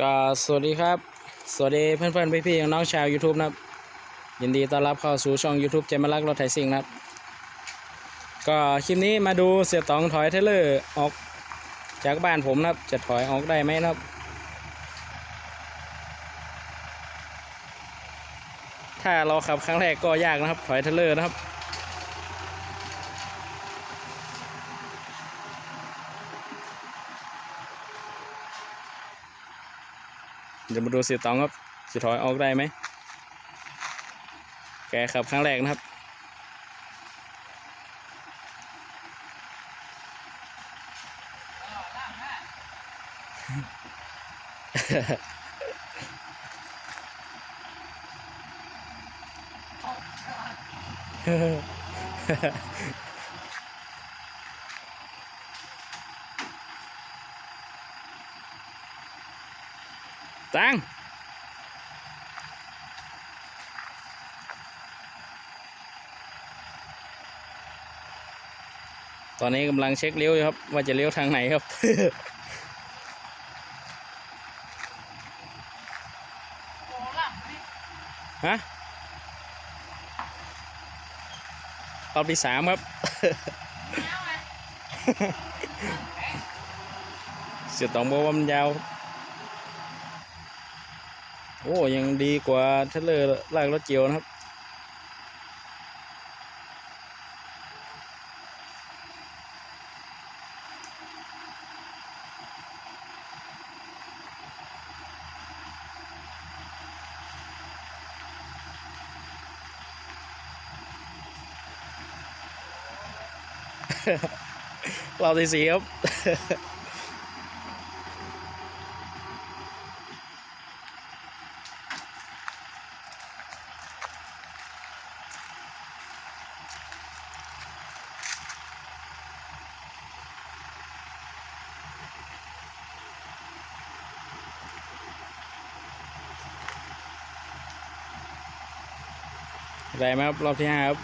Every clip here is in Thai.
ก็สวัสดีครับ สวัสดีเพื่อนๆพี่ๆน้องชาว YouTube นะครับ ยินดีต้อนรับเข้าสู่ช่อง YouTube เจมส์ลักรถไถซิ่งนะครับ ก็คลิปนี้มาดูเสียตองถอยเทรลเลอร์ออกจากบ้านผมนะครับ จะถอยออกได้ไหมนะครับ ถ้าเราขับครั้งแรกก็ยากนะครับถอยเทรลเลอร์นะครับ เดี๋ยวมาดูเสียตองครับจะถอยออกได้ไหม แกขับครั้งแรกนะครับตั งตอนนี้กำลังเช็คเลี้ยวอยู่ครับ ว่าจะเลี้ยวทางไหนครับ ฮะรอบที่สามครับ เสียตองบอกว่ามันยาว โอ้ยังดีกว่าเทเลอร์ลากรถเกี่ยวนะครับ เราที่สีครับ ได้ไหมครับ รอบที่ห้าครับ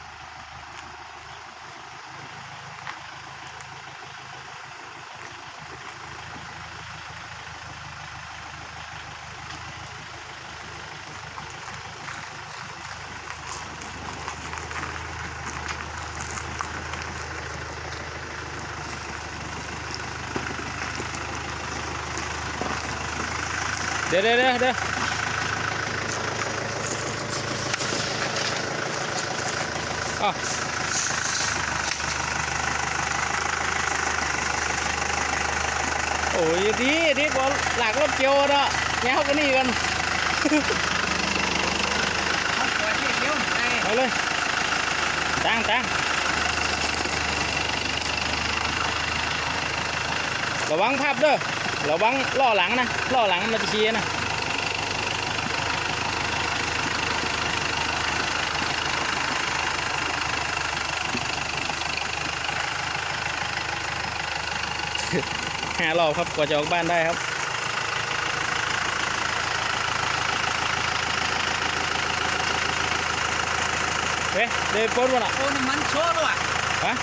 เดี๋ยวเดี๋ยวเดี๋ยวเดี๋ยว อ้าวโอ้ยดีดีกว่าหลักรถเกียวเนาะแง่เขากันนี่กันเอาเลยตั้งตั้งระวังภาพเด้อระวังล่อหลังนะล่อหลังมันจะเชียนะ ห้ารอบครับกว่าจะออกบ้านได้ครับเฮ้ยเดินปนวะน่ะโอ้น้ำมันโชว์ด้วยฮะ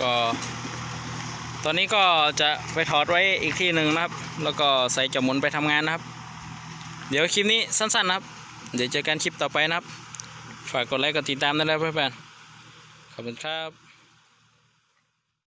ก็ตอนนี้ก็จะไปถอดไว้อีกที่หนึ่งนะครับ แล้วก็ใส่จมุนไปทำงานนะครับ เดี๋ยวคลิปนี้สั้นๆนะครับ เดี๋ยวเจอกันคลิปต่อไปนะครับ ฝากกดไลค์กดติดตามด้วยนะเพื่อนๆขอบคุณครับ